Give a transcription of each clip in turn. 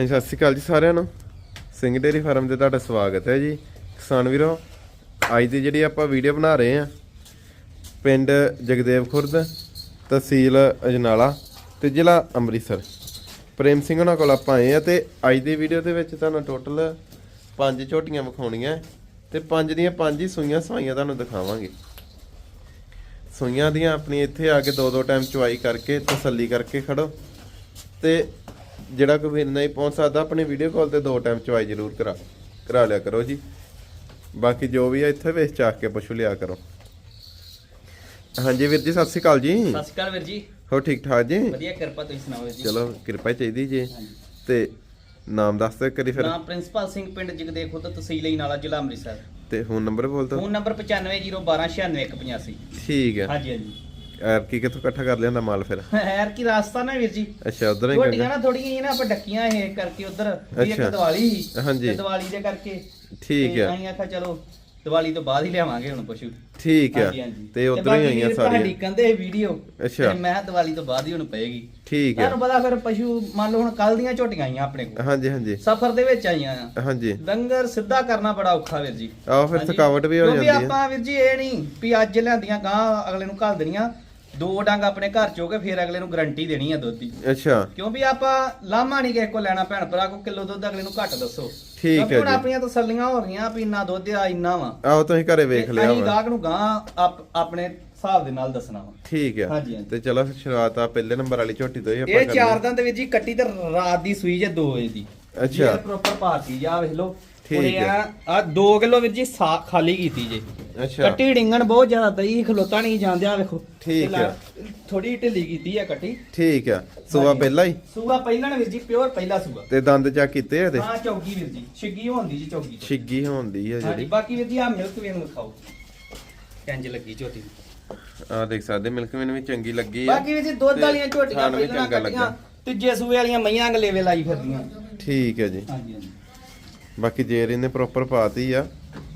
ਹਾਂਜੀ, ਸਤਿ ਸ਼੍ਰੀ ਅਕਾਲ ਜੀ ਸਾਰਿਆਂ ਨੂੰ। ਸਿੰਘ ਡੇਰੀ ਫਾਰਮ ਤੇ ਤੁਹਾਡਾ ਸਵਾਗਤ ਹੈ ਜੀ। ਕਿਸਾਨ ਵੀਰੋ, ਅੱਜ ਦੀ ਜਿਹੜੀ ਆਪਾਂ ਵੀਡੀਓ ਬਣਾ ਰਹੇ ਆ ਪਿੰਡ ਜਗਦੇਵ ਖੁਰਦ, ਤਹਿਸੀਲ ਅਜਨਾਲਾ ਤੇ ਜ਼ਿਲ੍ਹਾ ਅੰਮ੍ਰਿਤਸਰ। ਪ੍ਰੇਮ ਸਿੰਘ ਉਹਨਾਂ ਕੋਲ ਆਪਾਂ ਆਏ ਆ ਤੇ ਅੱਜ ਦੀ ਵੀਡੀਓ ਦੇ ਵਿੱਚ ਤੁਹਾਨੂੰ ਟੋਟਲ ਪੰਜ ਝੋਟੀਆਂ ਵਿਖਾਉਣੀਆਂ ਤੇ ਪੰਜ ਦੀਆਂ ਪੰਜ ਹੀ ਸੂਈਆਂ ਸਵਾਈਆਂ ਤੁਹਾਨੂੰ ਦਿਖਾਵਾਂਗੇ। ਸੂਈਆਂ ਦੀਆਂ ਆਪਣੀ ਇੱਥੇ ਆ ਕੇ ਦੋ ਦੋ ਟਾਈਮ ਚੁਆਈ ਕਰਕੇ ਤਸੱਲੀ ਕਰਕੇ ਖੜੋ ਤੇ ਜਿਹੜਾ ਕੋਈ ਵੀਰ ਨਹੀਂ ਪਹੁੰਚ ਸਕਦਾ ਆਪਣੀ ਵੀਡੀਓ ਕਾਲ ਤੇ ਦੋ ਟਾਈਮ ਚੁਆਈ ਜ਼ਰੂਰ ਕਰਾ ਕਰਾ ਲਿਆ ਕਰੋ ਜੀ। ਬਾਕੀ ਜੋ ਵੀ ਆ ਇੱਥੇ ਵੇਚ ਚਾਕ ਕੇ ਪਸ਼ੂ ਲਿਆ ਕਰੋ। ਹਾਂਜੀ ਵੀਰ ਜੀ ਸਤਿ ਸ਼੍ਰੀ ਅਕਾਲ ਜੀ। ਸਤਿ ਸ਼੍ਰੀ ਅਕਾਲ ਵੀਰ ਜੀ। ਹੋ ਠੀਕ ਠਾਕ ਜੀ? ਵਧੀਆ ਕਿਰਪਾ ਤੁਸੀਂ ਸੁਣਾਓ ਜੀ। ਚਲੋ ਕਿਰਪਾ ਚਾਹੀਦੀ ਜੀ। ਤੇ ਨਾਮ ਦੱਸ ਦਿਓ ਕਰੀ ਫਿਰ। ਨਾਮ ਪ੍ਰਿੰਸੀਪਲ ਸਿੰਘ ਪਿੰਡ ਜਗਦੇ ਖੁਦ ਤਹਿਸੀਲ ਨਾਲਾ ਜ਼ਿਲ੍ਹਾ ਅੰਮ੍ਰਿਤਸਰ। ਤੇ ਫੋਨ ਨੰਬਰ ਬੋਲ ਦਿਓ। ਫੋਨ ਨੰਬਰ 9501296185 ਠੀਕ ਹੈ। ਹਾਂਜੀ ਹਾਂਜੀ। ਐਰ ਕੀ ਕਿੱਥੋਂ ਇਕੱਠਾ ਕਰ ਲਿਆਂਦਾ ਮਾਲ ਫਿਰ? ਯਾਰ ਕੀ ਰਾਸਤਾ ਨਾ ਵੀਰ ਜੀ। ਅੱਛਾ ਉਧਰ ਹੀ ਗੰਗਾ ਨਾ ਥੋੜੀਆਂ ਜਿਹੀਆਂ ਨਾ ਆਪਾਂ ਡੱਕੀਆਂ ਇਹ ਕਰਕੇ ਉਧਰ ਵੀ ਇੱਕ। ਦੀਵਾਲੀ। ਹਾਂਜੀ। ਤੇ ਦੀਵਾਲੀ ਦੇ ਕਰਕੇ। ਠੀਕ ਤੇ ਹੈ ਅਸੀਂ ਆਖਿਆ ਚਲੋ ਦੀਵਾਲੀ ਤੋਂ ਬਾਅਦ ਹੀ ਲਿਆਵਾਂਗੇ ਹੁਣ ਪਸ਼ੂ ਠੀਕ ਹੈ। ਤੇ ਉਧਰ ਹੀ ਆਈਆਂ ਸਾਰੀਆਂ। ਡੀਕਨ ਦੇ ਵੀਡੀਓ। ਅੱਛਾ। ਤੇ ਮੈਂ ਦੀਵਾਲੀ ਤੋਂ ਬਾਅਦ ਹੀ ਹੁਣ ਪਏਗੀ। ਠੀਕ ਹੈ ਤੁਹਾਨੂੰ ਪਤਾ ਫਿਰ ਪਸ਼ੂ ਮੰਨ ਲਓ ਹੁਣ ਕੱਲ ਦੀਆਂ ਝੋਟੀਆਂ ਆਈਆਂ ਆਪਣੇ ਕੋਲ। ਹਾਂਜੀ ਹਾਂਜੀ। ਸਫ਼ਰ ਦੇ ਵਿੱਚ ਆਈਆਂ। ਆ ਹਾਂਜੀ। ਲੰਗਰ ਸਿੱਧਾ ਕਰਨਾ ਬੜਾ ਔਖਾ ਵੀਰ ਜੀ। ਆਹੋ ਫਿਰ। ਥਕਾਵਟ ਵੀ ਹੋ ਕਿਉਂਕਿ ਜਾਂਦੀ ਹੈ। ਆਪਾਂ ਵੀਰ ਜੀ ਇਹ ਨਹੀਂ ਵੀ ਅੱਜ ਲਿਆਂਦੀਆਂ ਗਾਂ ਅਗਲੇ ਨੂੰ ਘੱਲ ਦੇਣੀਆਂ। ਦੋ ਡੰਗ ਆਪਣੇ ਘਰ ਚੋ ਕੇ ਫਿਰ ਅਗਲੇ ਨੂੰ ਗਰੰਟੀ ਦੇਣੀ ਆ ਦੁੱਧ ਦੀ। ਅੱਛਾ। ਕਿਉਂਕਿ ਆਪਾਂ ਲਾਮਾ ਨਹੀਂ ਕਿਸੇ ਕੋ ਲੈਣਾ ਭੈਣ ਭਰਾ ਕੋ ਕਿਲੋ ਦੁੱਧ ਅਗਲੇ ਨੂੰ ਘੱਟ ਦੱਸੋ। ਠੀਕ ਹੈ ਹੁਣ ਜੀ। ਆਪਣੀਆਂ ਤਸੱਲੀਆਂ ਹੋ ਗਈਆਂ ਵੀ ਇੰਨਾ ਦੁੱਧ ਆ ਇੰਨਾ ਵਾ। ਆਹੋ ਤੁਸੀਂ ਘਰੇ ਵੇਖ ਲਿਆ ਅਸੀਂ ਵਾ। ਗਾਹਕ ਨੂੰ ਗਾਂ ਆਪ- ਆਪਣੇ ਹਿਸਾਬ ਦੇ ਨਾਲ ਦੱਸਣਾ ਵਾ। ਠੀਕ ਹੈ ਹਾਂਜੀ, ਹਾਂਜੀ। ਤੇ ਚਲੋ ਫਿਰ ਸ਼ੁਰੂਆਤ ਆ ਪਹਿਲੇ ਨੰਬਰ ਵਾਲੀ ਝੋਟੀ ਤੋਂ ਹੀ ਆਪਾਂ ਇਹ ਚਾਰ ਦਿਨ ਦੇ ਵਿੱਚ ਜੀ ਕੱਟੀ ਤੇ ਰਾਤ ਦੀ ਸੂਈ ਜੇ 2 ਵਜੇ ਦੀ। ਅੱਛਾ। ਪ੍ਰੋਪਰ ਪਾਤੀ ਜਾ ਵੇਖ ਲਓ। ਹੈ। ਆ। ਆ 2 ਕਿਲੋ ਵੀਰ ਜੀ ਸਾ- ਖਾਲੀ ਕੀਤੀ ਜੇ। ਅੱਛਾ। ਕੱਟੀ ਡਿੰਗਣ ਬਹੁਤ ਜ਼ਿਆਦਾ ਤਈ ਖਲੋਤਾ ਨਹੀਂ ਜਾਂਦੇ ਆ ਵੇਖੋ। ਠੀਕ ਹੈ। ਥੋੜੀ ਢਿੱਲੀ ਕੀਤੀ ਆ ਕੱਟੀ। ਠੀਕ ਹੈ ਸੂਆ ਪਹਿਲਾ ਹੀ? ਸੂਆ ਪਹਿਲਾਂ ਵੀਰ ਜੀ ਪਿਓਰ ਪਹਿਲਾ ਸੂਆ। ਤੇ ਦੰਦ ਚੈੱਕ ਕੀਤੇ ਇਹਦੇ? ਹਾਂ ਚੌਗੀ ਵੀਰ ਜੀ। ਛਿੱਗੀ ਹੁੰਦੀ ਜੀ ਚੌਗੀ ਤੋਂ। ਛਿੱਗੀ ਹੁੰਦੀ ਹੈ ਹਾਂਜੀ ਜਿਹੜੀ। ਬਾਕੀ ਵੀਰ ਜੀ ਆ ਮਿਲਕ ਵੇਨ ਵਿਖਾਓ ਕੰਜ ਲੱਗੀ ਝੋਟੀ। ਆ ਦੇਖ ਸਕਦੇ ਮਿਲਕ ਮੈਨੂੰ ਵੀ ਚੰਗੀ ਲੱਗੀ ਆ। ਬਾਕੀ ਵੀਰ ਜੀ ਦੁੱਧ ਤੇ ਵਾਲੀਆਂ ਝੋਟੀਆਂ ਵੀ ਪਹਿਲਾਂ ਚੰਗਾ ਕੱਟੀਆਂ। ਲੱਗਾ। ਤੀਜੇ ਸੂਏ ਵਾਲੀਆਂ ਮਈਆਂ ਅਗਲੇਵੇ ਲਾਈ ਫਿਰਦੀਆਂ। ਠੀਕ ਹੈ ਜੀ। ਹਾਂਜੀ ਹਾਂਜੀ। ਬਾਕੀ ਜੇਰ ਇਹਨੇ ਪ੍ਰੋਪਰ ਪਾਤੀ ਆ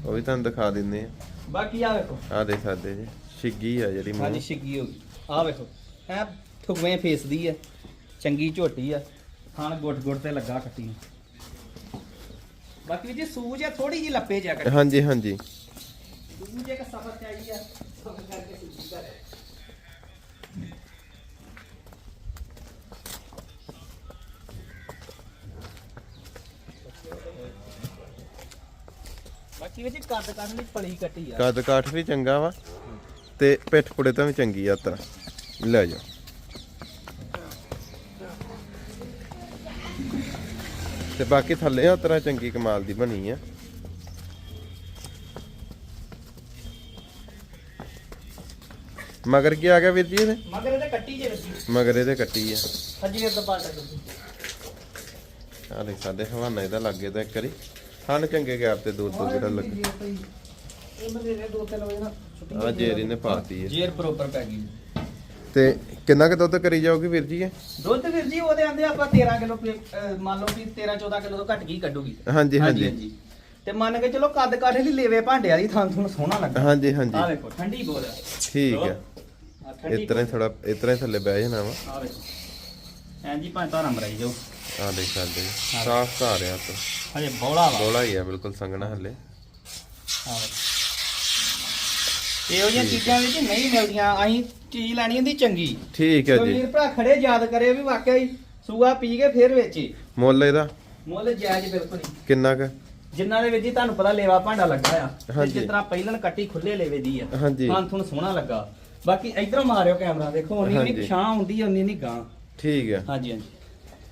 ਉਹ ਵੀ ਤੁਹਾਨੂੰ ਦਿਖਾ ਦਿੰਦੇ ਆ। ਬਾਕੀ ਆ ਵੇਖੋ। ਆ ਦੇਖ ਸਕਦੇ ਜੀ ਛਿੱਗੀ ਆ ਜਿਹੜੀ ਹਾਂਜੀ ਮੂੰਹ ਛਿੱਗੀ ਹੋ ਗਈ। ਆ ਵੇਖੋ ਐ ਠੁਕਵੇਂ ਫੇਸ ਦੀ ਆ ਚੰਗੀ ਝੋਟੀ ਆ ਖਾਣ ਗੁੱਟ ਗੁੱਟ ਤੇ ਲੱਗਾ ਕੱਟੀ। ਨੂੰ। ਬਾਕੀ ਜੀ ਸੂਜ ਆ ਥੋੜੀ ਜੀ ਲੱਪੇ ਜਿਆ ਕੱਟੀ। ਹਾਂਜੀ ਹਾਂਜੀ। ਸੂਜ ਇੱਕ ਸਫਰ ਚਾਹੀਦੀ ਆ ਸਫਰ ਕਰਕੇ ਸੂਜੀ ਕਰ। ਬਾਕੀ ਜੀ ਕੱਦ ਕੱਦ ਲਈ ਪਲੀ ਕੱਟੀ ਆ। ਕੱਦ ਕਾਠ ਵੀ ਚੰਗਾ ਵਾ ਤੇ ਪਿੱਠ ਪੁੜੇ ਤਾਂ ਵੀ ਚੰਗੀ ਆ ਤਰਾ ਲੈ ਜਾਓ। ਤੇ ਬਾਕੀ ਥੱਲੇ ਆ ਤਰ੍ਹਾਂ ਚੰਗੀ ਕਮਾਲ ਦੀ ਬਣੀ ਆ। ਮਗਰ ਕੀ ਆ ਗਿਆ ਵੀਰ ਜੀ ਇਹਦੇ? ਮਗਰ ਇਹਦੇ ਕੱਟੀ ਜੇ ਵੀਰ ਮਗਰ ਇਹਦੇ ਕੱਟੀ ਆ। ਸੱਜੀ ਵੀਰ ਦਾ ਪਾਟਾ ਆ ਦੇਖ ਸਾਡੇ ਹਵਾਨਾ ਇਹਦਾ ਲੱਗੇ ਤਾਂ ਇੱਕ ਵਾਰੀ। ਹਨ ਚੰਗੇ ਗੈਪ ਤੇ ਦੂਰ ਦੂਰ ਜਿਹੜਾ ਲੱਗੇ ਉਹਨਾਂ ਦੇ ਨੇ ਦੋ ਤਿੰਨ ਵਜੇ ਨਾ ਆ ਜੇਰੀ ਨੇ ਪਾਤੀ ਹੈ। ਜੇਰ ਪ੍ਰੋਪਰ ਪੈ ਗਈ। ਤੇ ਕਿੰਨਾ ਕੁ ਦੁੱਧ ਕਰੀ ਜਾਓਗੇ ਵੀਰ ਜੀ ਇਹ? ਦੁੱਧ ਵੀਰ ਜੀ ਉਹਦੇ ਆਂਦੇ ਆਪਾਂ 13 ਕਿਲੋ ਮੰਨ ਲਓ ਵੀ 13 14 ਕਿਲੋ ਤੋਂ ਘੱਟ ਕੀ ਕੱਢੂਗੀ। ਹਾਂਜੀ ਹਾਂਜੀ। ਤੇ ਮੰਨ ਕੇ ਚਲੋ ਕੱਦ ਕਾਠੇ ਲਈ ਲੇਵੇ ਭਾਂਡੇ ਵਾਲੀ ਥਾਂ ਤੁਹਾਨੂੰ ਸੋਹਣਾ ਲੱਗਾ। ਹਾਂਜੀ ਆ ਹਾਂਜੀ ਵੇਖੋ ਠੰਡੀ ਬੋਲ ਠੀਕ ਹੈ ਆ। ਠੰਡੀ ਇਸ ਤਰ੍ਹਾਂ ਹੀ ਥੋੜਾ ਇਸ ਤਰ੍ਹਾਂ ਹੀ ਥੱਲੇ ਬਹਿ ਜਾਣਾ ਵਾ। ਆ ਵੇਖੋ। ਐਂ ਜੀ ਭਾਂ ਧਾਰਾਂ ਮਰਾਈ ਜਾਓ। ਆ ਦੇਖ ਸਕਦੇ। ਸਾਫ਼ ਧਾਰ ਆ ਤਾਂ ਹਜੇ ਬੌਲਾ ਵਾ। ਬੋਲਾ ਹੀ ਆ ਬਿਲਕੁਲ ਸੰਗਣਾ ਹੱਲੇ। ਆ ਵੇਖੋ। ਇਹੋ ਜਿਹੀਆਂ ਚੀਜ਼ਾਂ ਵਿੱਚ ਨਹੀਂ ਮਿਲਦੀਆਂ। ਅਸੀਂ ਚੀਜ਼ ਲੈਣੀ ਹੁੰਦੀ ਚੰਗੀ। ਠੀਕ ਹੈ ਤੇ ਜੀ। ਵੀਰ ਭਰਾ ਖੜੇ ਯਾਦ ਕਰੇ ਵੀ ਵਾਕਿਆ ਹੀ ਸੂਆ ਪੀ ਕੇ ਫੇਰ ਵੇਚੇ। ਮੁੱਲ ਇਹਦਾ? ਮੁੱਲ ਜਾਇਜ਼ ਬਿਲਕੁਲ ਹੀ। ਕਿੰਨਾ ਕੁ? ਜਿੰਨਾ ਦੇ ਵਿੱਚ ਹੀ ਤੁਹਾਨੂੰ ਪਤਾ ਲੇਵਾ ਭਾਂਡਾ ਲੱਗਾ ਆ। ਤੇ ਹਾਂਜੀ। ਜਿਸ ਤਰ੍ਹਾਂ ਪਹਿਲਣ ਕੱਟੀ ਖੁੱਲੇ ਲੇਵੇ ਦੀ ਆ। ਹਾਂਜੀ। ਹਾਂ ਤੁਹਾਨੂੰ ਸੋਹਣਾ ਲੱਗਾ। ਬਾਕੀ ਇਧਰੋਂ ਮਾਰਿਓ ਕੈਮਰਾ। ਦੇਖੋ ਉਨੀ ਹਾਂਜੀ। ਨਹੀਂ ਪਛਾਂ ਹੁੰਦੀ ਉਨੀ ਨਹੀਂ ਗਾਂ। ਠੀਕ ਹੈ ਹਾਂਜੀ ਹਾਂਜੀ।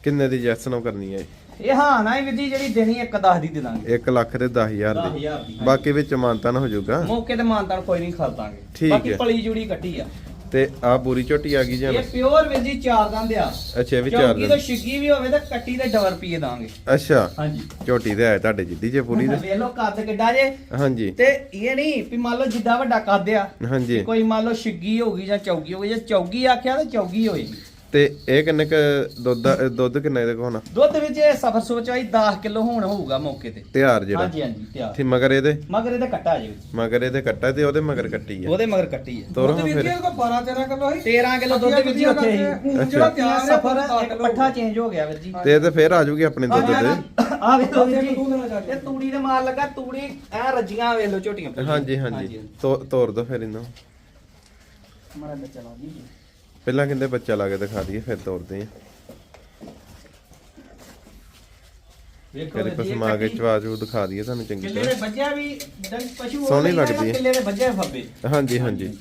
ਕਿੰਨੇ ਦੀ ਜੈਸਨੋ ਕਰਨੀ ਹੈ? ਇਹ ਹਾਂ ਨਾ ਇਹ ਵਿਧੀ ਜਿਹੜੀ ਦੇਣੀ ਇੱਕ ਦਸ ਦੀ ਦੇ ਦਾਂਗੇ। 1 ਲੱਖ ਤੇ 10000 ਦਸ ਦੀ ਬਾਕੀ ਵਿੱਚ ਮਾਨਤਾ ਨਾ ਹੋ ਜਾਊਗਾ। ਮੌਕੇ ਤੇ ਮਾਨਤਾਨ ਕੋਈ ਨਹੀਂ ਖਾ ਦਾਂਗੇ। ਬਾਕੀ। ਪਲੀ ਜੁੜੀ ਕੱਟੀ ਆ। ਤੇ ਆ ਪੂਰੀ ਝੋਟੀ ਆ ਗਈ ਜੀ ਇਹ ਪਿਓਰ ਵਿਧੀ ਚਾਰ ਦੰਦ ਆ। ਅੱਛਾ ਇਹ ਵੀ ਚਾਰ ਚੌਕੀ ਤੋਂ ਛਿੱਗੀ ਵੀ ਹੋਵੇ ਤਾਂ ਕੱਟੀ ਦੇ ਡਬਲ ਪੀਏ ਦਾਂਗੇ। ਅੱਛਾ ਹਾਂਜੀ। ਝੋਟੀ ਤੇ ਹੈ ਤੁਹਾਡੇ ਜਿੱਦੀ ਜੇ ਪੂਰੀ ਦੇ ਵੇਖ ਲਓ ਕੱਦ ਕਿੱਡਾ ਜੇ। ਹਾਂਜੀ। ਤੇ ਇਹ ਨਹੀਂ ਵੀ ਮੰਨ ਲਓ ਜਿੱਡਾ ਵੱਡਾ ਕੱਦ ਆ ਹਾਂਜੀ। ਕੋਈ ਮੰਨ ਲਓ ਛਿੱਗੀ ਹੋ ਗਈ ਜਾਂ ਚੌਗੀ ਹੋ ਗਈ ਜੇ ਚੌਗੀ ਆਖਿਆ ਤਾਂ ਚੌਗੀ ਹੋਏਗੀ। ਤੇ ਇਹ ਕਿੰਨੇ ਕ ਦੁੱਧ ਦਾ- ਦੁੱਧ ਕਿੰਨਾ ਕੋਲ ਹੋਣਾ? ਦੁੱਧ ਵਿੱਚ ਇਹ ਸਫਰ ਸੁਚਾਈ 10 ਕਿਲੋ ਹੋਣ ਹੋਊਗਾ ਮੌਕੇ ਤੇ। ਤਿਆਰ ਜਿਹੜਾ? ਹਾਂਜੀ ਹਾਂਜੀ ਤਿਆਰ। ਤੇ ਮਗਰ ਇਹਦੇ? ਮਗਰ ਇਹਦਾ ਕੱਟਾ ਜੇ ਮਗਰ ਇਹਦੇ ਕੱਟਾ ਤੇ ਉਹਦੇ ਮਗਰ ਕੱਟੀ ਆ। ਉਹਦੇ ਮਗਰ ਕੱਟੀ ਹੈ ਤੋਰੋ ਦੁੱਧ ਹਾਂ ਵੀਰ ਫਿਰ। ਜੀ ਕੋ 12 13 ਕਿਲੋ ਹੀ 13 ਕਿਲੋ ਦੁੱਧ ਵਿੱਚ ਹੀ ਉੱਥੇ ਹੀ। ਹੁਣ ਜਿਹੜਾ ਤਿਆਰ ਹੈ ਸਫਰ ਇੱਕ ਪੱਠਾ ਚੇਂਜ ਹੋ ਗਿਆ ਵੀਰ ਜੀ। ਤੇ ਇਹ ਤੇ ਫੇਰ ਆ ਜੂਗੀ ਆਪਣੇ ਦੁੱਧ ਤੇ। ਆ ਵੇਖੋ ਵੀਰ ਜਾ। ਇਹ ਤੂੜੀ ਦੇ ਮਾਰ ਲੱਗਾ ਤੂੜੀ ਐ ਰੱਜੀਆਂ ਵੇਖ ਲਓ ਝੋਟੀਆਂ ਪਈਆਂ। ਹਾਂਜੀ ਹਾਂਜੀ। ਤੋ- ਤੋਰ ਦੋ ਫਿਰ ਇਹਨੂੰ। ਮਾੜਾ ਬੱਚਾ ਲਾ ਦੀ ਪਹਿਲਾਂ ਕਹਿੰਦੇ ਬੱਚਾ ਲਾ ਕੇ ਦਿਖਾ ਦਈਏ ਫਿਰ ਤੋਰਦੇ ਆ ਵੇਖੋ ਫਿਰ ਪਸਮਾ ਕੇ ਚਵਾ ਚੂ ਦਿਖਾ ਦਈਏ ਤੁਹਾਨੂੰ ਚੰਗੀ ਕਿੱਲੇ ਦੇ ਤਰ੍ਹਾਂ ਵੱਜਿਆ ਵੀ ਡੰਗ ਪਸ਼ੂ ਸੋਹਣੀ ਲੱਗਦੀ ਹੈ। ਕਿੱਲੇ ਦੇ ਵੱਜਿਆ ਫੱਬੇ। ਹਾਂਜੀ ਹਾਂਜੀ।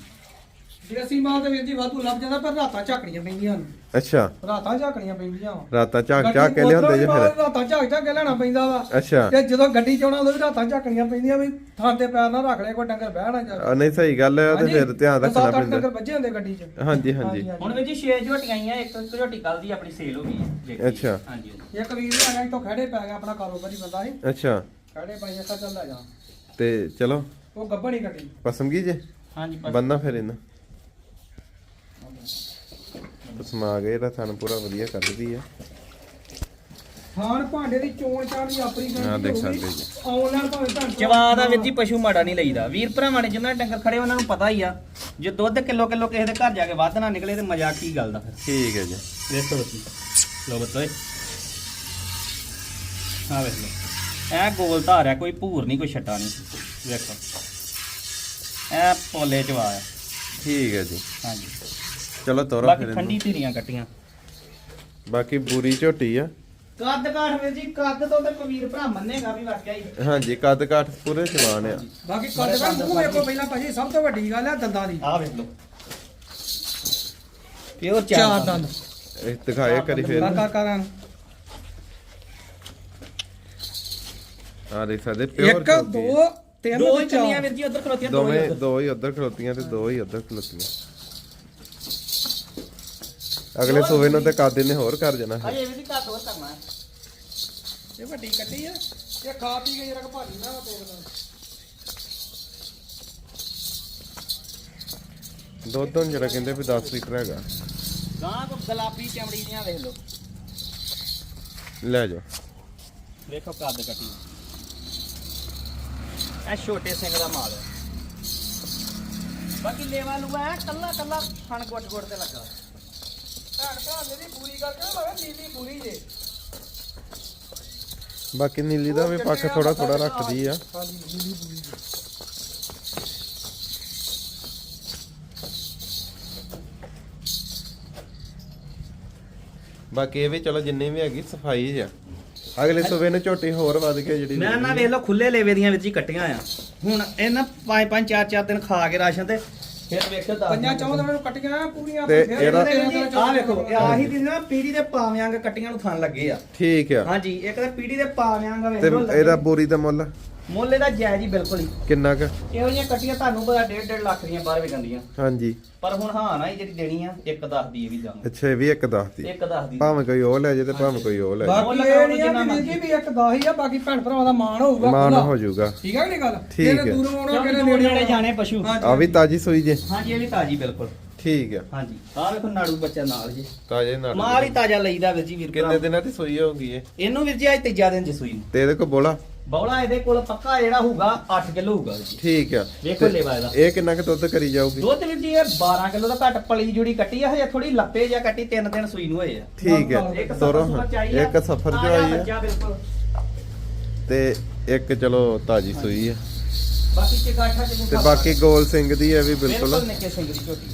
ਦੇਸੀ ਮਾਲ ਤੇ ਵੀਰ ਜੀ ਵਾਧੂ ਲੱਭ ਜਾਂਦਾ ਪਰ ਰਾਤਾਂ ਝਾਕਣੀਆਂ ਪੈਂਦੀਆਂ ਨੇ ਅੱਛਾ। ਰਾਤਾਂ ਝਾਕਣੀਆਂ ਪੈਂਦੀਆਂ ਵਾ। ਰਾਤਾਂ ਝਾਕ ਝਾਕ ਕੇ ਲਿਆਉਂਦੇ ਜੇ ਫਿਰ। ਰਾਤਾਂ ਝਾਕ ਝਾਕ ਕੇ ਲੈਣਾ ਪੈਂਦਾ ਵਾ। ਅੱਛਾ। ਤੇ ਜਦੋਂ ਗੱਡੀ ਚ ਆਉਣਾ ਉਦੋਂ ਵੀ ਰਾਤਾਂ ਝਾਕਣੀਆਂ ਪੈਂਦੀਆਂ ਵੀ ਥਾਂ ਤੇ ਪੈਰ ਨਾ ਰੱਖ ਲੈ ਕੋਈ ਡੰਗਰ ਬਹਿ ਨਾ ਜਾਵੇ ਆ, ਨਹੀਂ ਸਹੀ ਗੱਲ ਹੈ ਉਹ ਤੇ ਫਿਰ ਧਿਆਨ ਰੱਖਣਾ ਸੱਤ ਅੱਠ ਡੰਗਰ ਪੈਂਦਾ ਵੱਜੇ ਹੁੰਦੇ ਗੱਡੀ ਚ। ਹਾਂਜੀ ਹਾਂਜੀ। ਹੁਣ ਵੀਰ ਜੀ 6 ਝੋਟੀਆਂ ਆਈਆਂ ਇੱਕ ਇੱਕ ਝੋਟੀ ਕੱਲ ਦੀ ਆਪਣੀ ਸੇਲ ਹੋ ਗਈ ਹੈ ਦੇਖੀ। ਅੱਛਾ। ਹਾਂਜੀ ਹਾਂਜੀ। ਇੱਕ ਵੀਰ ਆ ਗਿਆ ਤੋਂ ਖੜੇ ਪੈ ਗਿਆ ਆਪਣਾ ਕਾਰੋਬਾਰੀ ਬੰਦਾ ਸੀ ਅੱਛਾ। ਖੜੇ ਪਾਈਆਂ ਤਾਂ ਚੱਲ ਲੈ ਜਾ। ਤੇ ਚਲੋ। ਉਹ ਗੱਬੜ ਹੀ ਕੱਟੀ ਪਸਮ ਗਈ ਜੇ? ਹਾਂਜੀ। ਬੰਨਾ ਫਿਰ ਇਹਨਾਂ। ਪਸਮਾ ਗਏ ਇਹਦਾ ਥਣ ਪੂਰਾ ਵਧੀਆ ਕੱਢਦੀ ਆ। ਥਾਣ ਭਾਂਡੇ ਦੀ ਚੋਣ ਚਾਣ ਦੀ ਆਪਣੀ ਹਾਂ, ਦੇਖ ਹੋਊਗੀ। ਸਕਦੇ ਜੀ। ਆਨਲਾਈਨ ਭਾਵੇਂ ਤੁਹਾਨੂੰ ਜਵਾਦ ਆ ਵੀਰ ਜੀ ਪਸ਼ੂ ਮਾੜਾ ਨਹੀਂ ਲਈਦਾ। ਵੀਰ ਭਰਾਵਾਂ ਨੇ ਜਿੰਨਾ ਡੰਗਰ ਖੜੇ ਉਹਨਾਂ ਨੂੰ ਪਤਾ ਹੀ ਆ। ਜੇ ਦੁੱਧ ਕਿਲੋ ਕਿਲੋ ਕਿਸੇ ਦੇ ਘਰ ਜਾ ਕੇ ਵੱਧ ਨਾ ਨਿਕਲੇ ਤੇ ਮਜ਼ਾਕ ਕੀ ਗੱਲ ਦਾ ਫਿਰ? ਠੀਕ ਹੈ ਜੀ। ਵੇਖੋ ਬੱਤੀ ਲੋ ਬੱਤੋਏ ਆ ਵੇਖ ਲੋ ਐ ਗੋਲ ਧਾਰ ਆ ਕੋਈ ਭੂਰ ਨਹੀਂ ਕੋਈ ਛੱਟਾ ਨਹੀਂ। ਵੇਖੋ। ਐ ਪੋਲੇ ਚ ਵਾ ਠੀਕ ਹੈ ਜੀ। ਹਾਂਜੀ। ਚਲੋ ਤੋਰੋ ਬਾਕੀ ਫਿਰ ਠੰਡੀ ਇਹਨੂੰ। ਧੀਰੀਆਂ ਕੱਟੀਆਂ। ਬਾਕੀ ਬੂਰੀ ਝੋਟੀ ਆ। ਕੱਦ ਕਾਠ ਵੀਰ ਜੀ ਕੱਦ ਤੋਂ ਤੇ ਕਬੀਰ ਭਰਾ ਮੰਨੇਗਾ ਵੀ ਵਾਕਿਆ ਹੀ। ਹਾਂਜੀ ਕੱਦ ਕਾਠ ਪੂਰੇ ਜਵਾਨ ਆ। ਬਾਕੀ ਕੱਦ ਕਰ ਮੂੰਹ ਵੇਖੋ ਪਹਿਲਾਂ ਭਾਜੀ ਸਭ ਤੋਂ ਵੱਡੀ ਗੱਲ ਹੈ ਦੰਦਾਂ ਦੀ। ਆ ਵੇਖ ਲੋ ਪਿਓਰ ਚਾਰ ਦੰਦ। ਇਹ ਦਿਖਾਇਆ ਕਰੀ ਫਿਰ। ਕਾਕਾ ਕਰਾਂ ਆ ਦੇਖ ਸਕਦੇ ਪਿਓਰ ਇੱਕ ਦੋ ਤਿੰਨ ਦੋ ਤੇ ਚੰਨੀਆਂ ਚਾਰ ਵੀਰ ਜੀ ਉਧਰ ਖਲੋਤੀਆਂ ਦੋ ਹੀ ਦੋਵੇਂ ਉੱਧਰ। ਦੋ ਹੀ ਉੱਧਰ ਖਲੋਤੀਆਂ ਤੇ ਦੋ ਹੀ ਉੱਧਰ ਖਲੋਤੀਆਂ। ਅਗਲੇ ਸੂਵੇ ਨੂੰ ਤੇ ਕਾਦੇ ਨੇ ਹੋਰ ਕਰ ਜਾਣਾ। ਅਜੇ ਵੀ ਘੱਟ ਹੋਰ ਕਰਨਾ ਹੈ। ਇਹ ਵੱਡੀ ਕੱਟੀ ਆ। ਇਹ ਖਾ ਪੀ ਕੇ ਜਰਾ ਭਾਜੀ ਨਾ ਤੇਲ ਦੁੱਧ ਹੁਣ ਜਿਹੜਾ ਕਹਿੰਦੇ ਵੀ 10 ਲੀਟਰ ਹੈਗਾ। ਗਾਂ ਕੋ ਗੁਲਾਬੀ ਚਮੜੀ ਦੀਆਂ ਵੇਖ ਲੋ ਲੈ ਜਾਓ। ਵੇਖੋ ਕੱਦ ਕੱਟੀ। ਇਹ ਛੋਟੇ ਸਿੰਘ ਦਾ ਮਾਲ ਹੈ। ਬਾਕੀ ਲੇਵਾ ਲੂਆ ਹੈ ਕੱਲਾ ਕੱਲਾ ਖਣ ਗੁੱਟ ਗੁੱਟ ਤੇ ਲੱਗਾ। ਭੈਣ ਭਰਾ ਮੇਰੀ ਪੂਰੀ ਕਰਕੇ ਨਾ ਲਵੇ ਨੀਲੀ ਪੂਰੀ ਜੇ। ਬਾਕੀ ਨੀਲੀ ਦਾ ਵੀ ਪੱਖ ਥੋੜਾ ਥੋੜਾ ਰੱਖਦੀ ਆ। ਹਾਂਜੀ ਨੀਲੀ ਪੂਰੀ ਜੇ। ਬਾਕੀ ਇਹ ਵੀ ਚਲੋ ਜਿੰਨੀ ਵੀ ਹੈਗੀ ਸਫ਼ਾਈ ਆ। ਅਗਲੇ ਸੂਵੇ ਨੂੰ ਝੋਟੀ ਹੋਰ ਵੱਧ ਕੇ ਜਿਹੜੀ ਮੈਂ ਨਾ ਵੇਖ ਲਓ ਖੁੱਲੇ ਲੇਵੇ ਦੀਆਂ ਵਿੱਚ ਹੀ ਕੱਟੀਆਂ ਆ। ਹੁਣ ਇਹ ਨਾ ਪੰਜ ਪੰਜ ਚਾਰ ਚਾਰ ਦਿਨ ਖਾ ਕੇ ਰਾਸ਼ਨ ਤੇ ਫਿਰ ਵੇਖੋ ਦੱਸ ਪੰਜਾਂ ਚੌਂ ਦਿਨਾਂ ਨੂੰ ਕੱਟੀਆਂ ਆ ਪੂਰੀਆਂ ਤੇ ਫਿਰ ਇਹਦਾ- ਤੇਰਾਂ ਆ ਵੇਖੋ ਇਹ ਆਹੀ ਦਿਨ। ਨਾ ਪੀੜੀ ਦੇ ਪਾਵਿਆਂਗ ਕੱਟੀਆਂ ਨੂੰ ਥਣ ਲੱਗੇ ਆ। ਠੀਕ ਆ। ਹਾਂਜੀ ਇੱਕ ਤਾਂ ਪੀੜੀ ਦੇ ਪਾਵਿਆਂਗ ਵੇਖ ਤੇ ਲੱਗੇ। ਇਹਦਾ ਬੋਰੀ ਦਾ ਮੁੱਲ? ਮੁੱਲ ਇਹਦਾ ਜਾਇਜ਼ ਹੀ ਬਿਲਕੁਲ ਹੀ। ਕਿੰਨਾ ਕ? ਇਹੋ ਜਿਹੀਆਂ ਕੱਟੀਆਂ ਤੁਹਾਨੂੰ ਪਤਾ 1.5 1.5 ਲੱਖ ਦੀਆਂ ਬਾਹਰ ਵਿਕਣਦੀਆਂ। ਹਾਂਜੀ। ਪਰ ਹੁਣ ਹਾਂ ਨਾ ਹੀ ਜਿਹੜੀ ਦੇਣੀ ਆ ਇੱਕ ਦੱਸ ਦੀ ਇਹ ਵੀ ਜਾਣ ਅੱਛਾ ਇਹ ਵੀ ਇੱਕ ਦੱਸਦੀ ਇੱਕ ਦੱਸ ਦੀ। ਭਾਵੇਂ ਕੋਈ ਉਹ ਲੈ ਜੇ ਤੇ ਭਾਵੇਂ ਕੋਈ ਉਹ ਲੈ ਜਾਏ। ਬਾਕੀ ਇਹ ਨਹੀਂ ਆ ਵੀ ਵੀਰ ਜੀ ਵੀ ਇੱਕ 10 ਹੀ ਆ ਬਾਕੀ ਭੈਣ ਭਰਾਵਾਂ ਦਾ ਮਾਣ ਹੋਊਗਾ ਮਾਨ ਖੁੱਲਾ। ਹੋ ਜਾਊਗਾ। ਠੀਕ ਹੈ ਕਿ ਨਹੀਂ ਗੱਲ? ਠੀਕ ਹੈ। ਦੂਰੋਂ ਆਉਣਾ ਕਿਉਂਕਿ ਕਿਹੜੇ ਦੂਰ ਨੇੜੇ ਨੇੜੇ ਜਾਣੇ ਪਸ਼ੂ। ਹਾਂਜੀ। ਆ ਵੀ ਤਾਜੀ ਸੂਈ ਜੇ। ਹਾਂਜੀ ਇਹ ਵੀ ਤਾਜੀ ਬਿਲਕੁਲ। ਠੀਕ ਆ। ਹਾਂਜੀ। ਆਹ ਵੇਖੋ ਨਾੜੂ ਬੱਚਾ ਨਾਲ ਜੀ। ਤਾਜੇ ਨਾਲ ਮਾਲ ਹੀ ਤਾਜ਼ਾ ਲਈਦਾ ਵੀਰ ਜੀ ਵੀਰ ਕਿੰਨੇ ਭਰਾ। ਦਿਨਾਂ ਦੀ ਸੂਈ ਹੋਊਗੀ ਇਹ? ਇਹਨੂੰ ਵੀਰ ਜੀ ਅੱਜ ਤੀਜਾ ਦਿਨ ਚ ਸੂਈ। ਨੂੰ ਤੇ ਇਹਦੇ ਕੋ ਬੋਲਾ। ਬੌਲਾ ਇਹਦੇ ਕੋਲ ਪੱਕਾ ਜਿਹੜਾ ਹੋਊਗਾ 8 ਕਿਲੋ ਹੋਊਗਾ ਜੀ ਠੀਕ ਆ। ਵੇਖੋ ਤੇ ਲੇਵਾ ਇਹਦਾ। ਇਹ ਕਿੰਨਾ ਕੁ ਦੁੱਧ ਕਰੀ ਜਾਊਗੀ? ਦੁੱਧ ਵੀਰ ਜੀ ਇਹ 12 ਕਿਲੋ ਦਾ ਘੱਟ ਪਲੀ ਜੁੜੀ ਕੱਟੀ ਆ ਹਜੇ ਥੋੜੀ ਲੱਪੇ ਜਾਂ ਕੱਟੀ ਤਿੰਨ ਦਿਨ ਸੂਈ ਨੂੰ ਹੋਏ ਆ। ਠੀਕ ਇੱਕ ਹੈ ਸੁਫਰ ਆ। ਇੱਕ ਸਫਰ ਤਾਜ਼ਾ ਆਈ ਆ। ਬਿਲਕੁਲ। ਤੇ ਇੱਕ ਚਲੋ ਤਾਜੀ ਸੂਈ ਆ। ਬਾਕੀ ਚਿਕਾਠਾ ਚ ਤੇ ਬਾਕੀ ਗੋਲ ਸਿੰਘ ਦੀ ਹੈ ਵੀ ਬਿਲਕੁਲ। ਬਿਲਕੁਲ ਨਿੱਕੇ ਸਿੰਘ ਦੀ ਝੋਟੀ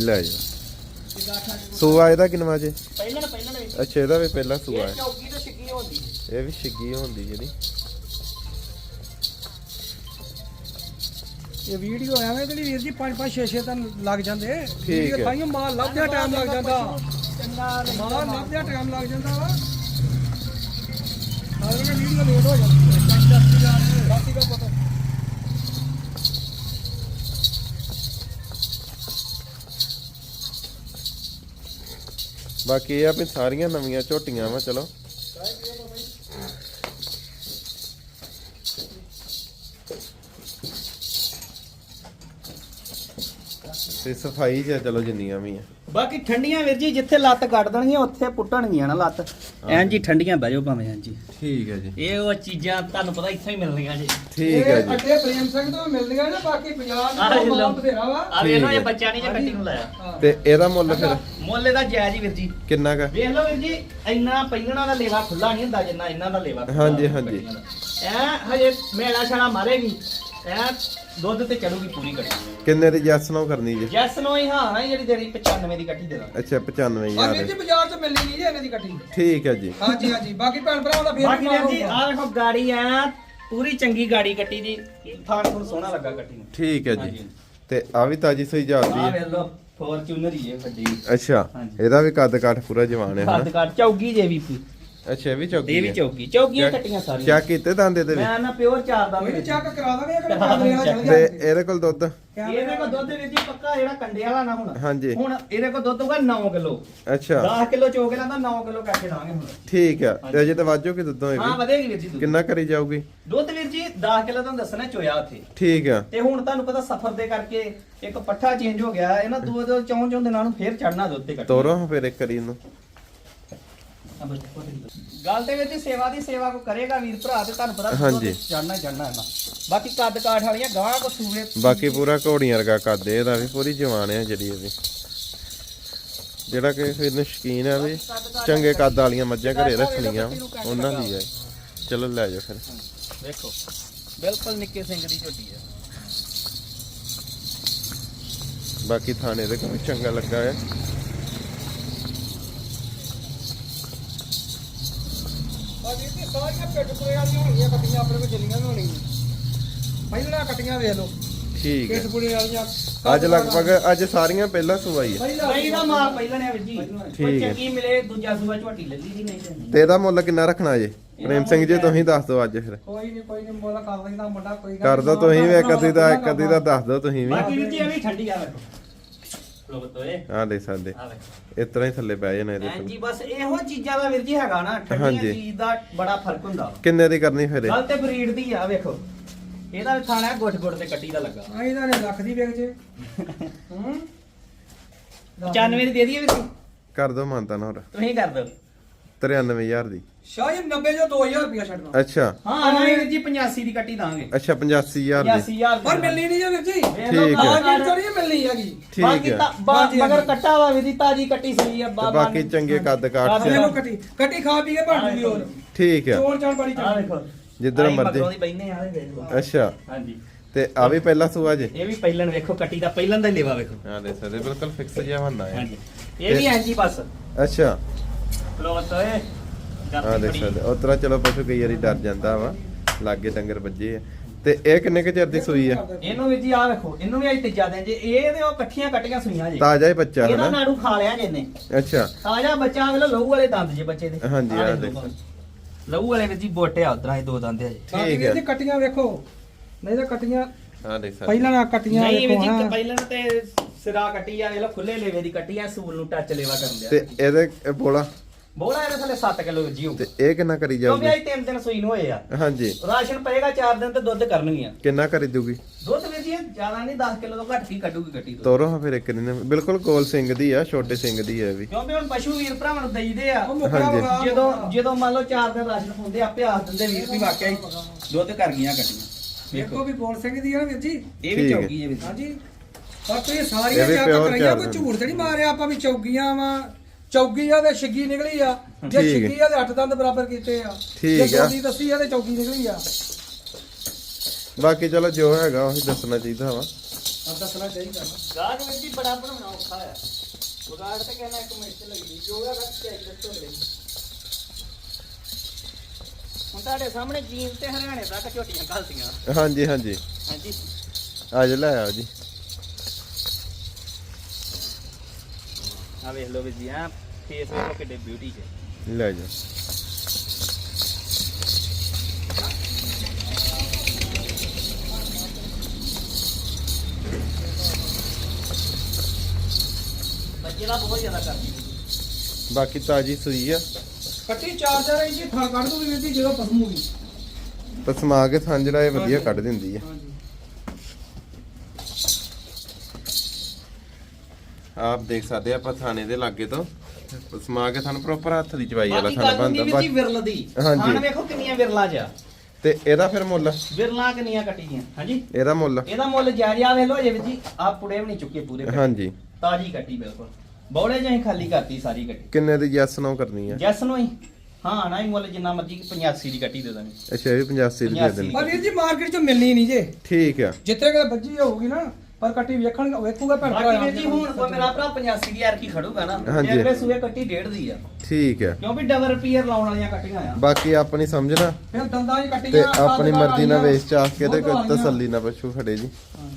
ਲੈ ਜਾ। ਚਿਕਾਠਾ ਚ ਸੂਆ ਇਹਦਾ ਕਿੰਨਵਾ ਜੇ? ਪਹਿਲਾਂ ਪਹਿਲਾਂ ਅੱਛਾ ਇਹਦਾ ਵੀ ਪਹਿਲਾ ਸੂਆ ਇਹ ਹੈ। ਚੌਕੀ ਤੋਂ ਛਿੱਕੀ ਹੁੰਦੀ ਇਹ ਵੀ ਛਿੱਗੀ ਹੁੰਦੀ ਜਿਹੜੀ। ਇਹ ਵੀਡੀਓ ਐਵੇਂ ਜਿਹੜੀ ਵੀਰ ਜੀ 5 5 6 6 ਦਿਨ ਲੱਗ ਜਾਂਦੇ। ਠੀਕ ਹੈ। ਤਾਈਓ ਮਾਲ ਲੱਭਦਿਆ ਟਾਈਮ ਲੱਗ ਜਾਂਦਾ। ਚੰਗਾ ਮਾਲ ਲੱਭਦਿਆ ਟਾਈਮ ਲੱਗ ਜਾਂਦਾ ਵਾ। ਹਾਲੇ ਵੀਡੀਓ ਲੇਟ ਹੋ ਜਾਂਦੀ ਹੈ। ਰਾਤੀ ਦਾ ਪਤਾ। ਬਾਕੀ ਇਹ ਆ ਵੀ ਸਾਰੀਆਂ ਨਵੀਆਂ ਝੋਟੀਆਂ ਵਾ ਚਲੋ। ਤੇ ਸਫ਼ਾਈ ਚ ਚਲੋ ਜਿੰਨੀਆਂ ਵੀ ਆ ਬਾਕੀ ਠੰਡੀਆਂ ਵੀਰ ਜੀ ਜਿੱਥੇ ਲੱਤ ਕੱਢ ਦੇਣਗੀਆਂ ਉੱਥੇ ਪੁੱਟਣਗੀਆਂ ਨਾ ਲੱਤ। ਐਂ ਜੀ। ਠੰਡੀਆਂ ਬਹਿ ਜਾਓ ਭਾਵੇਂ ਐਂ ਜੀ। ਠੀਕ ਹੈ ਜੀ। ਇਹ ਉਹ ਚੀਜ਼ਾਂ ਤੁਹਾਨੂੰ ਪਤਾ ਇੱਥੋਂ ਹੀ ਮਿਲਣੀਆਂ ਜੀ। ਠੀਕ ਹੈ ਇਹ ਜੀ ਅੱਡੇ ਪ੍ਰੇਮ ਸਿੰਘ ਤੋਂ ਮਿਲਦੀਆਂ ਨੇ ਬਾਕੀ ਪੰਜਾਬ ਆਹ ਦਾ ਲਓ। ਬਹੁਤ ਬਥੇਰਾ ਵਾ। ਆ ਵੇਖ ਲਓ ਇਹ ਹੈ। ਬੱਚਾ ਨਹੀਂ ਜੇ ਕੱਟੀ ਨੂੰ ਲਾਇਆ। ਹਾਂ। ਤੇ ਇਹਦਾ ਮੁੱਲ ਫਿਰ? ਮੁੱਲ ਇਹਦਾ ਜਾਇਜ਼ ਹੀ ਵੀਰ ਜੀ। ਕਿੰਨਾ ਕਾ? ਵੇਖ ਲਓ ਵੀਰ ਜੀ ਇੰਨਾ ਪਹਿਲਣਾ ਦਾ ਲੇਵਾ ਖੁੱਲਾ ਨਹੀਂ ਹੁੰਦਾ ਜਿੰਨਾ ਇਹਨਾਂ ਦਾ ਲੇਵਾ ਹਾਂਜੀ, ਹੁੰਦਾ ਹਾਂਜੀ। ਦਾ। ਐ ਹਜੇ ਮੇਲਾ ਛਾਲਾ ਮਾਰੇਗੀ। ਐ ਦੁੱਧ ਤੇ ਚੜੂਗੀ ਪੂਰੀ ਕੱਟੀ ਕਿੰਨੇ ਦੀ ਜੈਸ ਨਾ ਕਰਨੀ ਜੀ? ਜੈਸ ਨੋ ਹੀ ਹਾਂ ਨਾ ਜਿਹੜੀ ਤੇਰੀ 95 ਦੀ ਕੱਟੀ ਦੇ ਦਾਂ ਅੱਛਾ ਆ ਵੀਰ 95000 ਜੀ ਬਾਜ਼ਾਰ 'ਚ ਮਿਲਣੀ ਨਹੀਂ ਜੀ ਇਹਨਾਂ ਦੀ ਕੱਟੀ ਠੀਕ ਹੈ ਜੀ। ਹਾਂਜੀ ਹਾਂਜੀ। ਬਾਕੀ ਭੈਣ ਭਰਾਵਾਂ ਦਾ ਫੇਰ ਬਾਕੀ ਵੀਰ ਜੀ ਹੋਊਗਾ। ਆ ਦੇਖੋ ਗਾੜੀ ਐ ਪੂਰੀ ਚੰਗੀ ਗਾੜੀ ਕੱਟੀ ਦੀ। ਥਾਣ ਨੂੰ ਸੋਹਣਾ ਲੱਗਾ ਕੱਟੀ ਨੂੰ। ਠੀਕ ਹੈ ਜੀ। ਤੇ ਆ ਵੀ ਤਾਜੀ ਸੂਈ ਜਾਂਦੀ ਆ ਹੈ। ਵੇਖ ਲਓ ਫੋਰਚੂਨਰ ਹੀ ਹੈ ਵੱਡੀ ਅੱਛਾ ਹਾਂਜੀ। ਇਹਦਾ ਵੀ ਕੱਦ ਕਾਠ ਪੂਰਾ ਜਵਾਨ ਹੈ ਹਨਾ? ਕੱਟ ਚੌਗੀ ਜੇ ਵੀ ਅੱਛਾ ਇਹ ਵੀ ਚੌਕੀ ਇਹ ਵੀ ਚੈੱਕ- ਕੱਟੀਆਂ ਸਾਰੀਆਂ। ਚੈੱਕ ਕੀਤੇ ਦੰਦ ਇਹਦੇ ਵੀ ਮੈਂ ਨਾ ਪਿਓਰ ਚਾਰ ਦਾ ਕੋਈ ਮੇਰੇ ਨੀ ਚੈੱਕ ਕਰਾ ਦਾਂਗੇ ਵਾਲਾ ਚੱਲ ਤੇ ਗਿਆ ਇਹਦੇ ਕੋਲ ਦੁੱਧ? ਇਹਦੇ ਕੋ ਦੁੱਧ ਵੀਰ ਜੀ ਪੱਕਾ ਜਿਹੜਾ ਕੰਡੇ ਵਾਲਾ ਨਾ ਹੁਣ। ਹਾਂਜੀ। ਹੁਣ ਇਹਦੇ ਕੋ ਦੁੱਧ ਹੋਗਾ 9 ਕਿਲੋ। ਅੱਛਾ। 10 ਕਿਲੋ ਚੋ ਕੇ ਲਾਂਦਾ 9 ਕਿਲੋ ਕਰਕੇ ਦਾਂਗੇ ਹੁਣ। ਠੀਕ ਆ। ਤੇ ਅਜੇ ਤਾਂ ਵਾਜੋ ਕਿ ਦੁੱਧੋਂ ਇਹ ਹਾਂ ਵੀ ਵਧੇਗੀ ਵੀਰ ਜੀ ਦੁੱਧ। ਕਿੰਨਾ ਕਰੀ ਜਾਊਗੀ? ਦੁੱਧ ਵੀਰ ਜੀ 10 ਕਿਲੋ ਤੁਹਾਨੂੰ ਦੱਸਣਾ ਚੋਇਆ ਉੱਥੇ। ਠੀਕ ਆ। ਤੇ ਹੁਣ ਤੁਹਾਨੂੰ ਪਤਾ ਸਫਰ ਦੇ ਕਰਕੇ ਇੱਕ ਪੱਠਾ ਚੇਂਜ ਹੋ ਗਿਆ ਇਹਨਾਂ ਦੋ ਦੋ ਚੌਂ ਚੌਂ ਦਿਨਾਂ ਨੂੰ ਫੇਰ ਚੜਨਾ ਦੁੱਧ ਤੇ ਕੱਟ ਤੋਰੋ ਫਿਰ ਇੱਕ ਕਰੀ ਇਹਨੂੰ। ਗੱਲ ਤੇ ਵਿੱਚ ਸੇਵਾ ਦੀ ਸੇਵਾ ਕੋ ਕਰੇਗਾ ਵੀਰ ਭਰਾ ਤੇ ਤੁਹਾਨੂੰ ਪਤਾ ਹਾਂਜੀ। ਚੜਨਾ ਹੀ ਚੜਨਾ ਇਹਨਾਂ ਬਾਕੀ ਕੱਦ ਕਾਠ ਵਾਲੀਆਂ ਗਾਂ ਕੋ ਸੂਵੇ। ਬਾਕੀ ਪੂਰਾ ਘੋੜੀਆਂ ਵਰਗਾ ਕੱਦ ਇਹਦਾ ਵੀ ਪੂਰੀ ਜਵਾਨ ਹੈ ਜਿਹੜੀ ਇਹਦੀ। ਜਿਹੜਾ ਕਿ ਫਿਰ ਨੂੰ ਸ਼ਕੀਨ ਹੈ ਵੀ ਚੰਗੇ ਕੱਦ ਵਾਲੀਆਂ ਮੱਝਾਂ ਘਰੇ ਰੱਖਣੀਆਂ ਉਹਨਾਂ ਲਈ ਹੈ। ਚਲੋ ਲੈ ਜਾਓ ਫਿਰ। ਦੇਖੋ ਬਿਲਕੁਲ ਨਿੱਕੇ ਸਿੰਘ ਦੀ ਝੋਟੀ ਹੈ। ਬਾਕੀ ਥਾਣੇ ਦੇ ਕੋਈ ਚੰਗਾ ਲੱਗਾ ਹੈ ਆ ਵੀਰ ਜੀ ਸਾਰੀਆਂ ਪਿੱਠ ਪੁਰੇ ਵਾਲੀਆਂ ਹੋਣਗੀਆਂ ਕੱਟੀਆਂ ਆਪਣੇ ਕੋਲ ਚੱਲੀਆਂ ਵੀ ਹੋਣਗੀਆਂ। ਪਹਿਲਾਂ ਕੱਟੀਆਂ ਵੇਖ ਲਓ। ਠੀਕ ਹੈ। ਪਿੱਠ ਪੁਰੇ ਵਾਲੀਆਂ। ਅੱਜ ਲਗਭਗ ਅੱਜ ਸਾਰੀਆਂ ਪਹਿਲਾਂ ਸੁਆਈ ਹੈ ਪਹਿਲਾਂ ਨਹੀਂ ਦਾ ਮਾਲ ਪਹਿਲਾਂ ਨੇ ਵੀਰ ਜੀ ਠੀਕ ਹੈ। ਚੰਗੀ ਮਿਲੇ ਦੂਜਾ ਸੂਆ ਝੋਟੀ ਲੈ ਲਈ ਦੀ ਨਹੀਂ ਤੇ ਨਹੀਂ। ਤੇ ਇਹਦਾ ਮੁੱਲ ਕਿੰਨਾ ਰੱਖਣਾ ਜੇ? ਪ੍ਰੇਮ ਸਿੰਘ ਜੀ ਤੁਸੀਂ ਦੱਸ ਦਿਓ ਅੱਜ ਫਿਰ। ਕੋਈ ਨਹੀਂ ਕੋਈ ਨਹੀਂ ਮੋਲਾ ਕਰ ਲੈਂਦਾ ਮੁੰਡਾ ਕੋਈ ਗੱਲ ਕਰ। ਤੁਸੀਂ ਵੀ ਇੱਕ ਅੱਧੀ ਦਾ ਇੱਕ ਅੱਧੀ ਦਾ ਦੱਸ ਦਿਓ ਤੁਸੀਂ ਵੀ। ਬਾਕੀ ਵੀਰ ਜੀ ਇਹ ਵੀ ਠੰਡੀ ਆ ਵੇਖੋ ਲੋ ਬਤੋਏ ਆ ਦੇ ਸਕਦੇ। ਆ ਵੇਖੋ। ਇਸ ਤਰ੍ਹਾਂ ਹੀ ਥੱਲੇ ਬਹਿ ਜਾਣਾ ਇਹਦੇ ਐਂ ਜੀ ਬਸ ਇਹੋ ਚੀਜ਼ਾਂ ਦਾ ਵੀਰ ਜੀ ਹੈਗਾ ਨਾ ਠੰਡੀਆਂ ਹਾਂਜੀ। ਚੀਜ਼ ਦਾ ਬੜਾ ਫ਼ਰਕ ਹੁੰਦਾ। ਕਿੰਨੇ ਦੀ ਕਰਨੀ ਫਿਰ ਇਹ? ਗੱਲ ਤੇ ਬਰੀਡ ਦੀ ਆ ਵੇਖੋ। ਇਹਦਾ ਵੀ ਥਾਣਾ ਗੁੱਟ ਗੁੱਟ ਤੇ ਕੱਟੀ ਦਾ ਲੱਗਾ। ਆ ਇਹਨਾਂ ਨੇ ਲੱਖ ਦੀ ਵੇਚ ਜੇ। ਹੂੰ। 95 ਦੀ ਦੇ ਦਈਏ ਵੀਰ ਜੀ। ਕਰ ਦੋ ਮੰਨਤਾ ਨਾ ਹੋਰ। ਤੁਸੀਂ ਕਰ ਦਿਓ। 93000 ਦੀ। ਸ਼ਾਇਦ 90 ਜੋ 2000 ਰੁਪਇਆ ਛੱਡਣਾ ਅੱਛਾ। ਹਾਂ ਨਹੀਂ ਵੀਰ ਜੀ 85 ਦੀ ਕੱਟੀ ਦਾਂਗੇ। ਅੱਛਾ 85000 ਦੀ। 85000 ਪਰ ਮਿਲਣੀ ਨਹੀਂ ਜੇ ਵੀਰ ਜੀ। ਠੀਕ ਹੈ। ਆ ਕੀ ਚੋਰੀ ਮਿਲਣੀ ਹੈਗੀ। ਠੀਕ ਬਾਕੀ ਹੈ ਤਾਂ ਬਾ- ਹਾਂਜੀ, ਮਗਰ। ਕੱਟਾ ਵਾ ਵੀਰ ਜੀ ਤਾਜੀ ਕੱਟੀ ਸਹੀ ਆ ਤੇ ਬਾਬਾ ਬਾਕੀ ਚੰਗੇ ਕੱਦ ਕਾਠ ਕੱਦ ਵੇਖ ਲਓ ਚ ਕੱਟੀ ਕੱਟੀ ਖਾ ਪੀ ਕੇ ਬਣ ਜੂਗੀ ਹੋਰ। ਠੀਕ ਆ ਚੋਣ ਚਾਣ ਬੜੀ ਆ ਚੰਗੀ। ਵੇਖੋ ਜਿੱਧਰ ਆਹੀ ਮਰਜ਼ੀ। ਮਗਰੋਂ ਦੀ ਬੈਨੇ ਆ ਵੇਖ ਲਓ। ਅੱਛਾ। ਹਾਂਜੀ। ਤੇ ਆ ਵੀ ਪਹਿਲਾ ਸੂਆ ਜੇ? ਇਹ ਵੀ ਪਹਿਲਣ ਵੇਖੋ ਕੱਟੀ ਦਾ ਪਹਿਲਣ ਦਾ ਹੀ ਲੇਵਾ ਵੇਖੋ। ਆ ਦੇ ਸਕਦੇ ਬਿਲਕੁਲ ਫਿਕਸ ਜਿਹਾ ਬੰਦਾ ਹੈ। ਹਾਂਜੀ। ਇਹ ਵੀ ਐਂ ਜੀ ਬਸ। ਅੱਛਾ। ਪਲੋਤ ਓਏ ਆ ਦੇ ਸਕਦੇ ਉਸ ਤਰ੍ਹਾਂ ਚਲੋ ਪਸ਼ੂ ਕਈ ਵਾਰੀ ਡਰ ਜਾਂਦਾ ਵਾ ਲਾਗੇ ਡੰਗਰ ਵੱਜੇ ਆ। ਤੇ ਇਹ ਕਿੰਨੇ ਕੁ ਚਿਰ ਦੀ ਸੂਈ ਆ? ਇਹਨੂੰ ਵੀ ਜੀ ਆ ਵੇਖੋ ਇਹਨੂੰ ਵੀ ਅੱਜ ਤੀਜਾ ਦਿਨ ਜੇ ਇਹ ਤੇ ਉਹ ਇਕੱਠੀਆਂ ਕੱਟੀਆਂ ਸੁਈਆਂ ਜੇ। ਤਾਜ਼ਾ ਹੀ ਬੱਚਾ ਇਹਦਾ ਹਨਾ ਨਾੜੂ ਖਾ ਲਿਆ ਜੇ ਇਹਨੇ ਅੱਛਾ। ਤਾਜ਼ਾ ਬੱਚਾ ਵੇਲੇ ਲਹੂ ਵਾਲੇ ਦੰਦ ਜੇ ਬੱਚੇ ਦੇ। ਹਾਂਜੀ, ਆਹ ਵੇਖ। ਦੇਖੋ। ਲਹੂ ਵਾਲੇ ਵਿੱਚ ਜੀ ਬੋਟੇ ਆ ਉਧਰਾਂ ਇਹ ਦੋ ਦੰਦ ਆ ਜੀ। ਠੀਕ ਹੈ। ਜੀ ਕੱਟੀਆਂ ਵੇਖੋ। ਨਹੀਂ ਤਾਂ ਕੱਟੀਆਂ ਆ ਦੇਖ ਸਕਦੇ। ਪਹਿਲਾਂ ਨਾ ਕੱਟੀਆਂ ਨਹੀਂ ਵੀ ਵੇਖੋ ਜੀ ਹਾਂ। ਪਹਿਲਾਂ ਤੇ ਸਿਰਾ ਕੱਟੀ ਆ ਵੇਲੋ ਖੁੱਲੇ ਲੇਵੇ ਦੀ ਕੱਟੀ ਆ ਸੂਲ ਨੂੰ ਟੱਚ ਲੇਵਾ ਕਰਨ ਦਿਆ। ਤੇ ਇਹਦੇ ਇਹ ਬੋਲਾ। ਬੋਲਾ ਇਹਦੇ ਥੱਲੇ 7 ਕਿਲੋ ਜੀ ਹੋਊ ਤੇ ਇਹ ਕਿੰਨਾ ਕਰੀ ਕਿਉਂਕਿ ਜਾਊਗੀ ਅੱਜ ਤਿੰਨ ਦਿਨ ਸੂਈ ਨੂੰ ਹੋਏ ਆ। ਹਾਂਜੀ। ਰਾਸ਼ਨ ਪਏਗਾ 4 ਦਿਨ ਤੇ ਦੁੱਧ ਕਰਨਗੀਆਂ। ਕਿੰਨਾ ਕਰੀ ਦੂਗੀ ਦੁੱਧ ਵੀ ਜੀ ਜ਼ਿਆਦਾ ਨਹੀਂ 10 ਕਿਲੋ ਤੋਂ ਘੱਟ ਕੀ ਕੱਢੂਗੀ ਕੱਟੀ ਤੋਂ? ਤੋਰੋ ਹਾਂ ਫਿਰ ਇੱਕ ਦਿਨ। ਬਿਲਕੁਲ ਗੋਲ ਸਿੰਘ ਦੀ ਆ ਛੋਟੇ ਸਿੰਘ ਦੀ ਆ ਇਹ ਵੀ। ਕਿਉਂਕਿ ਹੁਣ ਪਸ਼ੂ ਵੀਰ ਭਰਾਵਾਂ ਨੂੰ ਦਈਦੇ ਆ। ਹਾਂਜੀ। ਜਦੋਂ ਜਦੋਂ ਮੰਨ ਲਓ 4 ਦਿਨ ਰਾਸ਼ਨ ਹੁੰਦੇ ਆਪੇ ਆਖ ਦਿੰਦੇ ਵੀਰ ਵੀ ਵਾਕਿਆ ਹੀ ਦੁੱਧ ਕਰ ਗਈਆਂ ਕੱਟੀਆਂ ਵੇਖੋ ਵੀ ਬੋਲ ਸਿੰਘ ਦੀ ਆ ਨਾ ਵੀਰ ਜੀ। ਇਹ ਵੀ ਠੀਕ ਹੈ। ਚੌਕੀ ਜੇ ਵੀਰ ਜੀ। ਹਾਂਜੀ। ਪਰ ਤੁਸੀਂ ਸਾਰੀਆਂ ਇਹ ਵੀ ਚੈੱਕ pure ਕਰਾਈਆਂ ਕੋਈ। ਝੂਠ ਤੇ ਨਹੀਂ ਮਾਰਿਆ ਆਪਾਂ ਵੀ ਚੌਗੀਆਂ ਵਾ। ਚੌਗੀ ਆ ਤੇ ਛਿੱਗੀ ਨਿਕਲੀ ਆ। ਜੇ ਠੀਕ ਹੈ। ਛਿੱਗੀ ਆ ਤੇ ਅੱਠ ਦੰਦ ਬਰਾਬਰ ਕੀਤੇ ਆ। ਠੀਕ ਜੇ ਆ। ਚੌਗੀ ਦੱਸੀ ਆ ਤੇ ਚੌਗੀ ਨਿਕਲੀ ਆ। ਬਾਕੀ ਚਲੋ ਜੋ ਹੈਗਾ ਉਹੀ ਦੱਸਣਾ ਚਾਹੀਦਾ ਵਾ। ਆ ਦੱਸਣਾ ਚਾਹੀਦਾ ਨਾ ਗਾੜ ਵਿੱਚ ਹੀ ਬੜਾ ਬਣਾਉਣਾ ਔਖਾ ਆ। ਵਿਗਾੜ ਤੇ ਕਹਿੰਦਾ ਇੱਕ ਮਿੰਟ ਚ ਲੱਗਦੀ ਜੋ ਹੈਗਾ ਚੈੱਕ ਦੱਸੋ ਲਈ ਹੁਣ ਤੁਹਾਡੇ ਸਾਹਮਣੇ ਜੀਨ ਤੇ ਹਰਿਆਣੇ ਤੱਕ ਝੋਟੀਆਂ ਘਲਤੀਆਂ। ਹਾਂਜੀ ਹਾਂਜੀ। ਹਾਂਜੀ। ਅੱਜ ਲੈ ਆਓ ਜੀ। ਆ ਵੇਖ ਲਓ ਵੀ ਜੀ ਆ ਫੇਸ ਵੇਖੋ ਕਿੱਡੇ ਬਿਊਟੀ ਚ ਲੈ ਜਾਓ ਬੱਚੇ ਦਾ ਬਹੁਤ ਜ਼ਿਆਦਾ ਕਰਦੀ ਬਾਕੀ ਤਾਜੀ ਸੂਈ ਆ। ਕੱਟੀ 4-4 ਇੰਚ ਥਾਂ ਕੱਢ ਦੂਗੀ ਵੀਰ ਜੀ ਜਦੋਂ ਪਸਮੂਗੀ। ਪਸਮਾ ਕੇ ਥਣ ਜਿਹੜਾ ਇਹ ਵਧੀਆ ਕੱਢ ਦਿੰਦੀ ਆ। ਹਾਂਜੀ। ਆਪ ਦੇਖ ਸਕਦੇ ਆ ਆਪਾਂ ਥਾਣੇ ਦੇ ਲਾਗੇ ਤੋਂ। ਸਮਾ ਕੇ ਸਾਨੂੰ ਪ੍ਰੋਪਰ ਹੱਥ ਦੀ ਚਵਾਈ ਵਾਲਾ ਬਾਕੀ ਥਾਣਾ ਗੱਲ ਹੁੰਦੀ ਬਣਦਾ ਵੀ ਜੀ ਵਿਰਲ ਦੀ। ਹਾਂਜੀ। ਖਾਣ ਵੇਖੋ ਕਿੰਨੀਆਂ ਵਿਰਲਾਂ ਆ। ਤੇ ਇਹਦਾ ਫਿਰ ਮੁੱਲ? ਵਿਰਲਾਂ ਕਿੰਨੀਆਂ ਕੱਟੀਆਂ ਹਾਂਜੀ? ਇਹਦਾ ਮੁੱਲ? ਇਹਦਾ ਮੁੱਲ ਜਾਇਜ਼ ਆ ਵੇਖ ਲੋ ਜੇ ਜੀ ਆ ਪੁੜੇ ਵੀ ਨਹੀਂ ਚੁੱਕੇ ਪੂਰੇ। ਹਾਂਜੀ। ਤਾਜੀ ਕੱਟੀ ਬਿਲਕੁਲ। ਬੌੜੇ ਜਿਹੀ ਖਾਲੀ ਕਰਤੀ ਸਾਰੀ ਕੱਟੀ। ਕਿੰਨੇ ਦੀ ਯੈਸ ਨੋ ਕਰਨੀ ਆ? ਜੈਸ ਨੂੰ ਹੀ। ਹਾਂ ਨਾ ਹੀ ਮੁੱਲ ਜਿੰਨਾ ਮਰਜ਼ੀ 85 ਦੀ ਕੱਟੀ ਦੇ ਦਾਂਗੇ ਅੱਛਾ ਇਹ ਵੀ 85 ਦੀ ਦੇ ਦੇਣੀ। ਪਰ ਵੀਰ ਜੀ ਮਾਰਕੀਟ ਚੋਂ ਮਿਲਣੀ ਨਹੀਂ ਜੇ। ਠੀਕ ਆ। ਜਿੱਥੇ ਕਿ ਬੱਜੀ ਹੋਊਗੀ ਨਾ ਪਰ ਕੱਟੀ ਵੇਖਣ ਵੇਖੂਗਾ ਭੈਣ ਭਰਾ ਬਾਕੀ ਜੀ ਹੁਣ ਕੋਈ ਮੇਰਾ ਭਰਾ 85 ਦੀ ਯਾਰ ਕੀ ਖੜੂਗਾ ਨਾ ਹਾਂਜੀ। ਅਗਲੇ ਸੂਏ ਕੱਟੀ ਡੇਢ ਦੀ ਆ ਠੀਕ ਆ ਕਿਉਂਕਿ ਡਬਲ ਰੁਪਈਆ ਲਾਉਣ ਵਾਲੀਆਂ ਕੱਟੀਆਂ ਆ ਬਾਕੀ ਆਪਣੀ ਸਮਝਣਾ ਫਿਰ ਦੰਦਾਂ ਦੀ ਤੇ ਕੱਟੀਆਂ ਆਪਣੀ ਮਰਜ਼ੀ ਨਾਲ ਵੇਚ ਚਾਹ ਕੇ ਤੇ। ਤਸੱਲੀ ਨਾਲ ਪਸ਼ੂ ਖੜੇ ਜੀ ਹਾਂ।